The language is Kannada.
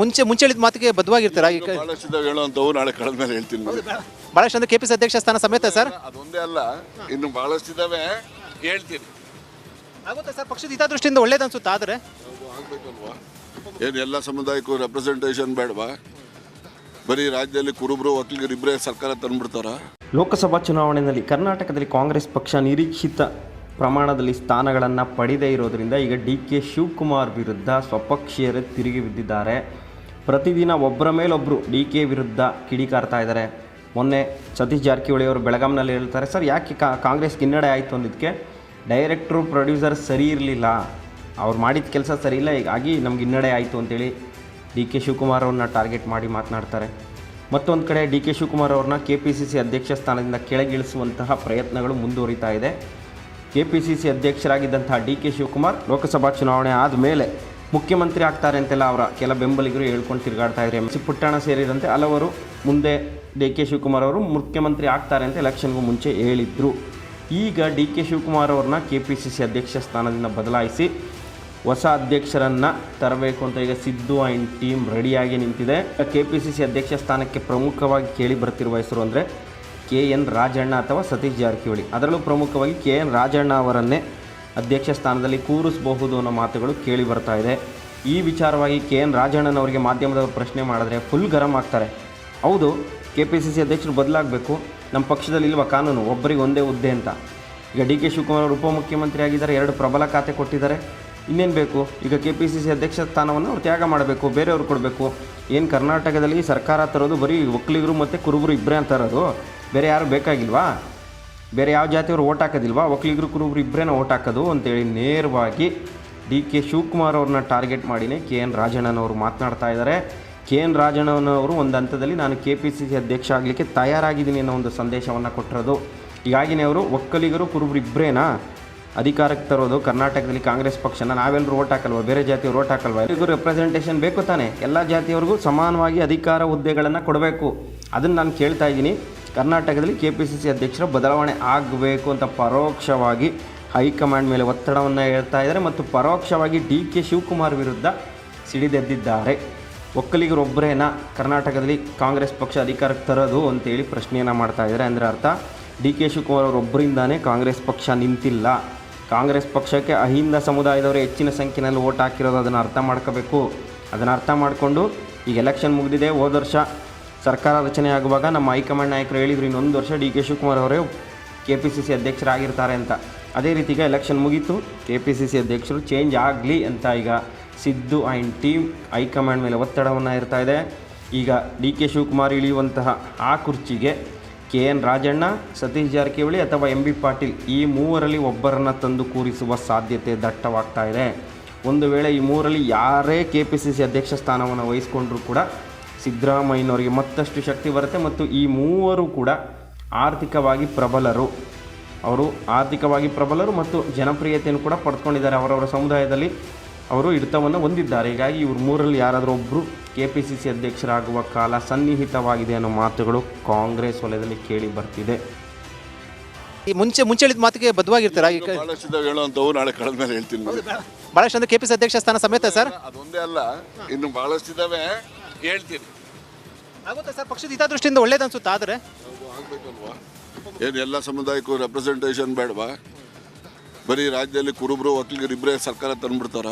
ಮುಂಚೆ ಮುಂಚೆ ಹೇಳಿದ ಮಾತಿಗೆ ಬದ್ಧವಾಗಿರ್ತೀರಾ? ಈಗ ಬಹಳಷ್ಟು ಹೇಳುವಂಥವು ನಾಳೆ ಕಳೆದ ಮೇಲೆ ಹೇಳ್ತೀನಿ. ಭಾಳಷ್ಟು ಅಂದ್ರೆ ಕೆ ಪಿ ಸಿ ಅಧ್ಯಕ್ಷ ಸ್ಥಾನ ಸಮೇತ ಸರ್? ಅದೊಂದೇ ಅಲ್ಲ ಇನ್ನು ಬಹಳಷ್ಟು ಇದಾವೆ ಹೇಳ್ತೀನಿ. ಆಗುತ್ತೆ ಸರ್ ಪಕ್ಷದ ಹಿತದೃಷ್ಟಿಯಿಂದ ಒಳ್ಳೇದು ಅನ್ಸುತ್ತಾ ಆದರೆ? ಆಗ್ಬೇಕಲ್ವಾ? ಏನು ಎಲ್ಲ ಸಮುದಾಯಕ್ಕೂ ರೆಪ್ರೆಸೆಂಟೇಷನ್ ಬೇಡವಾ? ಬರೀ ರಾಜ್ಯದಲ್ಲಿ ಕುರುಬರು ಒಕ್ಕಲಿಗರು ಇಬ್ಬರೇ ಸರ್ಕಾರ ತಂದ್ಬಿಡ್ತಾರ? ಲೋಕಸಭಾ ಚುನಾವಣೆಯಲ್ಲಿ ಕರ್ನಾಟಕದಲ್ಲಿ ಕಾಂಗ್ರೆಸ್ ಪಕ್ಷ ನಿರೀಕ್ಷಿತ ಪ್ರಮಾಣದಲ್ಲಿ ಸ್ಥಾನಗಳನ್ನು ಪಡೆದೇ ಇರೋದರಿಂದ ಈಗ ಡಿ ಕೆ ಶಿವಕುಮಾರ್ ವಿರುದ್ಧ ಸ್ವಪಕ್ಷೀಯರೇ ತಿರುಗಿ ಬಿದ್ದಿದ್ದಾರೆ. ಪ್ರತಿದಿನ ಒಬ್ಬರ ಮೇಲೊಬ್ಬರು ಡಿ ಕೆ ವಿರುದ್ಧ ಕಿಡಿಕಾರ್ತಾ ಇದ್ದಾರೆ. ಮೊನ್ನೆ ಸತೀಶ್ ಜಾರಕಿಹೊಳಿ ಅವರು ಬೆಳಗಾಂನಲ್ಲಿ ಹೇಳ್ತಾರೆ, ಸರ್, ಯಾಕೆ ಕಾ ಕಾಂಗ್ರೆಸ್ ಹಿನ್ನಡೆ ಆಯಿತು ಅಂದಿದ್ದಕ್ಕೆ ಡೈರೆಕ್ಟ್ರು, ಪ್ರೊಡ್ಯೂಸರ್ ಸರಿ ಇರಲಿಲ್ಲ. ಅವ್ರು ಮಾಡಿದ ಕೆಲಸ ಸರಿ ಇಲ್ಲ, ಹೀಗಾಗಿ ನಮ್ಗೆ ಹಿನ್ನಡೆ ಆಯಿತು ಅಂತೇಳಿ ಡಿ ಕೆ ಶಿವಕುಮಾರ್ ಅವ್ರನ್ನ ಟಾರ್ಗೆಟ್ ಮಾಡಿ ಮಾತನಾಡ್ತಾರೆ. ಮತ್ತೊಂದು ಕಡೆ ಡಿ ಕೆ ಶಿವಕುಮಾರ್ ಅವ್ರನ್ನ ಕೆ ಪಿ ಸಿ ಸಿ ಅಧ್ಯಕ್ಷ ಸ್ಥಾನದಿಂದ ಕೆಳಗಿಳಿಸುವಂತಹ ಪ್ರಯತ್ನಗಳು ಮುಂದುವರಿತಾ ಇದೆ. ಕೆ ಪಿ ಸಿ ಸಿ ಅಧ್ಯಕ್ಷರಾಗಿದ್ದಂತಹ ಡಿ ಕೆ ಶಿವಕುಮಾರ್ ಲೋಕಸಭಾ ಚುನಾವಣೆ ಆದಮೇಲೆ ಮುಖ್ಯಮಂತ್ರಿ ಆಗ್ತಾರೆ ಅಂತೆಲ್ಲ ಅವರ ಕೆಲ ಬೆಂಬಲಿಗರು ಹೇಳ್ಕೊಂಡು ತಿರುಗಾಡ್ತಾ ಇದ್ದಾರೆ. ಎಂ ಸಿ ಪುಟ್ಟಣ ಸೇರಿದಂತೆ ಹಲವರು ಮುಂದೆ ಡಿ ಕೆ ಶಿವಕುಮಾರ್ ಅವರು ಮುಖ್ಯಮಂತ್ರಿ ಆಗ್ತಾರೆ ಅಂತ ಎಲೆಕ್ಷನ್ಗೂ ಮುಂಚೆ ಹೇಳಿದ್ರು. ಈಗ ಡಿ ಕೆ ಶಿವಕುಮಾರ್ ಅವ್ರನ್ನ ಕೆ ಪಿ ಸಿ ಸಿ ಅಧ್ಯಕ್ಷ ಸ್ಥಾನದಿಂದ ಬದಲಾಯಿಸಿ ಹೊಸ ಅಧ್ಯಕ್ಷರನ್ನು ತರಬೇಕು ಅಂತ ಈಗ ಸಿದ್ದು ಆ್ಯಂಡ್ ಟೀಮ್ ರೆಡಿಯಾಗಿ ನಿಂತಿದೆ. ಕೆ ಪಿ ಸಿ ಸಿ ಅಧ್ಯಕ್ಷ ಸ್ಥಾನಕ್ಕೆ ಪ್ರಮುಖವಾಗಿ ಕೇಳಿ ಬರ್ತಿರುವ ಹೆಸರು ಅಂದರೆ ಕೆ ಎನ್ ರಾಜಣ್ಣ ಅಥವಾ ಸತೀಶ್ ಜಾರಕಿಹೊಳಿ. ಅದರಲ್ಲೂ ಪ್ರಮುಖವಾಗಿ ಕೆ ಎನ್ ರಾಜಣ್ಣ ಅವರನ್ನೇ ಅಧ್ಯಕ್ಷ ಸ್ಥಾನದಲ್ಲಿ ಕೂರಿಸಬಹುದು ಅನ್ನೋ ಮಾತುಗಳು ಕೇಳಿ ಬರ್ತಾ ಇದೆ. ಈ ವಿಚಾರವಾಗಿ ಕೆ ಎನ್ ರಾಜಣ್ಣನವರಿಗೆ ಮಾಧ್ಯಮದವರು ಪ್ರಶ್ನೆ ಮಾಡಿದ್ರೆ ಫುಲ್ ಗರಂ ಆಗ್ತಾರೆ. ಹೌದು ಕೆ ಪಿ ಸಿ ಸಿ ಅಧ್ಯಕ್ಷರು ಬದಲಾಗಬೇಕು. ನಮ್ಮ ಪಕ್ಷದಲ್ಲಿ ಇಲ್ವಾ ಕಾನೂನು? ಒಬ್ಬರಿಗೆ ಒಂದೇ ಹುದ್ದೆ ಅಂತ. ಈಗ ಡಿ ಕೆ ಶಿವಕುಮಾರ್ ಅವರು ಉಪಮುಖ್ಯಮಂತ್ರಿ ಆಗಿದ್ದಾರೆ, ಎರಡು ಪ್ರಬಲ ಖಾತೆ ಕೊಟ್ಟಿದ್ದಾರೆ. ಇನ್ನೇನು ಬೇಕು? ಈಗ ಕೆ ಪಿ ಸಿ ಸಿ ಅಧ್ಯಕ್ಷ ಸ್ಥಾನವನ್ನು ಅವ್ರು ತ್ಯಾಗ ಮಾಡಬೇಕು, ಬೇರೆಯವ್ರು ಕೊಡಬೇಕು. ಏನು ಕರ್ನಾಟಕದಲ್ಲಿ ಸರ್ಕಾರ ತರೋದು ಬರೀ ಒಕ್ಕಲಿಗರು ಮತ್ತು ಕುರುಬರು ಇಬ್ಬರೇ ಅಂತ ತರೋದು ಬೇರೆ ಯಾರು ಬೇಕಾಗಿಲ್ವಾ? ಬೇರೆ ಯಾವ ಜಾತಿಯವರು ಓಟ್ ಹಾಕೋದಿಲ್ವಾ? ಒಕ್ಕಲಿಗರು ಕುರುಬರು ಇಬ್ಬರೇನ ಓಟ್ ಹಾಕೋದು ಅಂತೇಳಿ ನೇರವಾಗಿ ಡಿ ಕೆ ಶಿವಕುಮಾರ್ ಅವ್ರನ್ನ ಟಾರ್ಗೆಟ್ ಮಾಡಿನೇ ಕೆ ಎನ್ ರಾಜಣ್ಣನವರು ಮಾತನಾಡ್ತಾ ಇದ್ದಾರೆ. ಕೆ ಎನ್ ರಾಜಣ್ಣನವರು ಒಂದು ಹಂತದಲ್ಲಿ ನಾನು ಕೆ ಪಿ ಸಿ ಸಿ ಅಧ್ಯಕ್ಷ ಆಗಲಿಕ್ಕೆ ತಯಾರಾಗಿದ್ದೀನಿ ಅನ್ನೋ ಒಂದು ಸಂದೇಶವನ್ನು ಕೊಟ್ಟಿರೋದು. ಹೀಗಾಗಿನೇ ಅವರು ಒಕ್ಕಲಿಗರು, ಕುರುಬರು ಇಬ್ಬರೇನಾ ಅಧಿಕಾರಕ್ಕೆ ತರೋದು ಕರ್ನಾಟಕದಲ್ಲಿ ಕಾಂಗ್ರೆಸ್ ಪಕ್ಷನ. ನಾವೆಲ್ಲರೂ ಓಟ್ ಹಾಕಲ್ವ? ಬೇರೆ ಜಾತಿಯವರು ಓಟ್ ಹಾಕಲ್ವ? ಎಲ್ಲರಿಗೂ ರೆಪ್ರೆಸೆಂಟೇಷನ್ ಬೇಕು ತಾನೆ. ಎಲ್ಲ ಜಾತಿಯವ್ರಿಗೂ ಸಮಾನವಾಗಿ ಅಧಿಕಾರ ಹುದ್ದೆಗಳನ್ನು ಕೊಡಬೇಕು. ಅದನ್ನು ನಾನು ಕೇಳ್ತಾ ಇದ್ದೀನಿ. ಕರ್ನಾಟಕದಲ್ಲಿ ಕೆ ಪಿ ಸಿ ಸಿ ಅಧ್ಯಕ್ಷರ ಬದಲಾವಣೆ ಆಗಬೇಕು ಅಂತ ಪರೋಕ್ಷವಾಗಿ ಹೈಕಮಾಂಡ್ ಮೇಲೆ ಒತ್ತಡವನ್ನು ಹೇಳ್ತಾ ಇದ್ದಾರೆ ಮತ್ತು ಪರೋಕ್ಷವಾಗಿ ಡಿ ಕೆ ಶಿವಕುಮಾರ್ ವಿರುದ್ಧ ಸಿಡಿದೆದ್ದಿದ್ದಾರೆ. ಒಕ್ಕಲಿಗರೊಬ್ಬರೇನ ಕರ್ನಾಟಕದಲ್ಲಿ ಕಾಂಗ್ರೆಸ್ ಪಕ್ಷ ಅಧಿಕಾರಕ್ಕೆ ತರೋದು ಅಂತೇಳಿ ಪ್ರಶ್ನೆಯನ್ನು ಮಾಡ್ತಾ ಇದ್ದಾರೆ. ಅಂದರೆ ಅರ್ಥ, ಡಿ ಕೆ ಶಿವಕುಮಾರ್ ಅವರೊಬ್ಬರಿಂದಾನೇ ಕಾಂಗ್ರೆಸ್ ಪಕ್ಷ ನಿಂತಿಲ್ಲ. ಕಾಂಗ್ರೆಸ್ ಪಕ್ಷಕ್ಕೆ ಅಹಿಂದ ಸಮುದಾಯದವರು ಹೆಚ್ಚಿನ ಸಂಖ್ಯೆಯಲ್ಲಿ ಓಟ್ ಹಾಕಿರೋದು ಅದನ್ನು ಅರ್ಥ ಮಾಡ್ಕೋಬೇಕು. ಅದನ್ನು ಅರ್ಥ ಮಾಡಿಕೊಂಡು ಈಗ ಎಲೆಕ್ಷನ್ ಮುಗಿದಿದೆ. ಹೋದ ವರ್ಷ ಸರ್ಕಾರ ರಚನೆ ಆಗುವಾಗ ನಮ್ಮ ಹೈಕಮಾಂಡ್ ನಾಯಕರು ಹೇಳಿದ್ರು, ಇನ್ನೊಂದು ವರ್ಷ ಡಿ ಕೆ ಶಿವಕುಮಾರ್ ಅವರೇ ಕೆ ಪಿ ಸಿ ಸಿ ಅಧ್ಯಕ್ಷರಾಗಿರ್ತಾರೆ ಅಂತ. ಅದೇ ರೀತಿಗೆ ಎಲೆಕ್ಷನ್ ಮುಗೀತು ಕೆ ಪಿ ಸಿ ಸಿ ಅಧ್ಯಕ್ಷರು ಚೇಂಜ್ ಆಗಲಿ ಅಂತ ಈಗ ಸಿದ್ದು ಆ್ಯಂಡ್ ಟೀಮ್ ಹೈಕಮಾಂಡ್ ಮೇಲೆ ಒತ್ತಡವನ್ನು ಇರ್ತಾ ಇದೆ. ಈಗ ಡಿ ಕೆ ಶಿವಕುಮಾರ್ ಇಳಿಯುವಂತಹ ಆ ಕುರ್ಚಿಗೆ ಕೆ ಎನ್ ರಾಜಣ್ಣ, ಸತೀಶ್ ಜಾರಕಿಹೊಳಿ ಅಥವಾ ಎಂ ಬಿ ಪಾಟೀಲ್ ಈ ಮೂವರಲ್ಲಿ ಒಬ್ಬರನ್ನು ತಂದು ಕೂರಿಸುವ ಸಾಧ್ಯತೆ ದಟ್ಟವಾಗ್ತಾ ಇದೆ. ಒಂದು ವೇಳೆ ಈ ಮೂರಲ್ಲಿ ಯಾರೇ ಕೆ ಪಿ ಸಿ ಸಿ ಅಧ್ಯಕ್ಷ ಸ್ಥಾನವನ್ನು ವಹಿಸ್ಕೊಂಡ್ರೂ ಕೂಡ ಸಿದ್ದರಾಮಯ್ಯನವರಿಗೆ ಮತ್ತಷ್ಟು ಶಕ್ತಿ ಬರುತ್ತೆ ಮತ್ತು ಈ ಮೂವರು ಕೂಡ ಆರ್ಥಿಕವಾಗಿ ಪ್ರಬಲರು. ಅವರು ಆರ್ಥಿಕವಾಗಿ ಪ್ರಬಲರು ಮತ್ತು ಜನಪ್ರಿಯತೆಯನ್ನು ಕೂಡ ಪಡ್ಕೊಂಡಿದ್ದಾರೆ. ಅವರವರ ಸಮುದಾಯದಲ್ಲಿ ಅವರು ಹಿಡಿತವನ್ನು ಹೊಂದಿದ್ದಾರೆ. ಹೀಗಾಗಿ ಇವ್ರ ಮೂರಲ್ಲಿ ಯಾರಾದರೂ ಒಬ್ಬರು ಕೆ ಪಿ ಸಿ ಸಿ ಅಧ್ಯಕ್ಷರಾಗುವ ಕಾಲ ಸನ್ನಿಹಿತವಾಗಿದೆ ಅನ್ನೋ ಮಾತುಗಳು ಕಾಂಗ್ರೆಸ್ ವಲಯದಲ್ಲಿ ಕೇಳಿ ಬರ್ತಿದೆ. ಈ ಮುಂಚೆ ಮುಂಚೆ ಹೇಳಿದ ಮಾತಿಗೆ ಬದ್ಧವಾಗಿರ್ತೀರಾ? ಈಗ ಬಹಳಷ್ಟು ಹೇಳುವಂಥವು ನಾಳೆ ಕಳೆದ ಮೇಲೆ ಹೇಳ್ತೀನಿ. ನಿಮಗೆ. ಭಾಳಷ್ಟು ಅಂದ್ರೆ ಕೆ ಪಿ ಸಿ ಅಧ್ಯಕ್ಷ ಸ್ಥಾನ ಸಮೇತ ಸರ್? ಅದೊಂದೇ ಅಲ್ಲ ಇನ್ನು ಬಹಳಷ್ಟು ಇದಾವೆ ಹೇಳ್ತೀನಿ. ಆಗುತ್ತೆ ಸರ್ ಪಕ್ಷದ ಹಿತದೃಷ್ಟಿಯಿಂದ ಒಳ್ಳೇದು ಅನ್ಸುತ್ತಾ ಆದರೆ? ಆಗ್ಬೇಕಲ್ವಾ? ಏನು ಎಲ್ಲ ಸಮುದಾಯಕ್ಕೂ ರೆಪ್ರೆಸೆಂಟೇಷನ್ ಬೇಡವಾ? ಬರೀ ರಾಜ್ಯದಲ್ಲಿ ಕುರುಬರು ಒಕ್ಕಲಿಗರು ಇಬ್ಬರೇ ಸರ್ಕಾರ ತಂದ್ಬಿಡ್ತಾರ?